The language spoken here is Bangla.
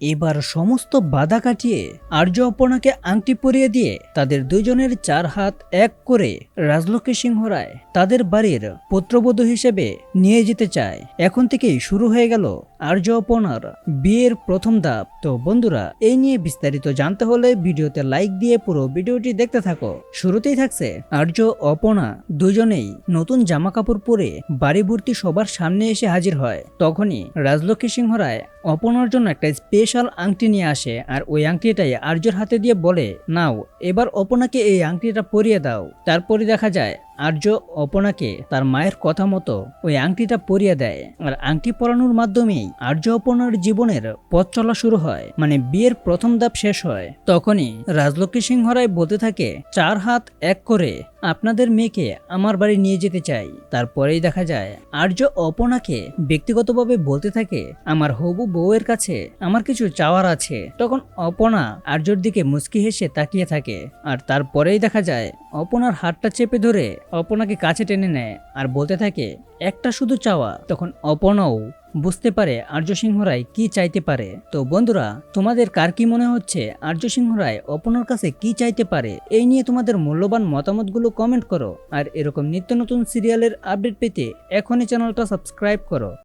এবার সমস্ত বাধা কাটিয়ে আর্য অপর্ণাকে আংটি পরিয়ে দিয়ে তাদের দুজনের চার হাত এক করে রাজলক্ষ্মী সিংহ রায় তাদের বাড়ির পুত্রবধূ হিসেবে নিয়ে যেতে চায়। এখন থেকেই শুরু হয়ে গেল আর্য অপর্ণার বিয়ের প্রথম ধাপ। তো বন্ধুরা, এই নিয়ে বিস্তারিত জানতে হলে ভিডিওতে লাইক দিয়ে পুরো ভিডিওটি দেখতে থাকো। শুরুতেই থাকছে আর্য অপনা। দুজনেই নতুন জামা কাপড় পরে বাড়ি ভর্তি সবার সামনে এসে হাজির হয়। তখনই রাজলক্ষ্মী সিংহ রায় অপর্ণার জন্য একটা স্পেশাল আংটি নিয়ে আসে আর ওই আংটিটাই আর্যর হাতে দিয়ে বলে, নাও, এবার অপনাকে এই আংটিটা পরিয়ে দাও। তারপরে দেখা যায় আর্য অপনাকে তার মায়ের কথা মতো ওই আংটিটা পরিয়ে দেয়। আর আংটি পরানোর মাধ্যমেই আর্য অপনার জীবনের পথ চলা শুরু হয়। মানে বিয়ের প্রথম ধাপ শেষ হয়। তখনই রাজলক্ষ্মী সিংহরায় বলতে থাকে, চার হাত এক করে আপনাদের মেয়েকে আমার বাড়ি নিয়ে যেতে চাই। তারপরেই দেখা যায়, আর্য অপনাকে ব্যক্তিগতভাবে বলতে থাকে, আমার হবু বউয়ের কাছে আমার কিছু চাওয়ার আছে। তখন অপনা আর্যর দিকে মুচকি হেসে তাকিয়ে থাকে। আর তারপরেই দেখা যায় অপনার হাতটা চেপে ধরে অপনাকে কাছে টেনে নেয় আর বলতে থাকে, একটা শুধু চাওয়া। তখন অপনাও বুঝতে পারে আর্য সিংহ রায় কি চাইতে পারে। তো বন্ধুরা, তোমাদের কার কি মনে হচ্ছে? আর্য সিংহ রায় অপনার কাছে কি চাইতে পারে? এই নিয়ে তোমাদের মূল্যবান মতামতগুলো কমেন্ট করো। আর এরকম নিত্য নতুন সিরিয়ালের আপডেট পেতে এখনই চ্যানেলটা সাবস্ক্রাইব করো।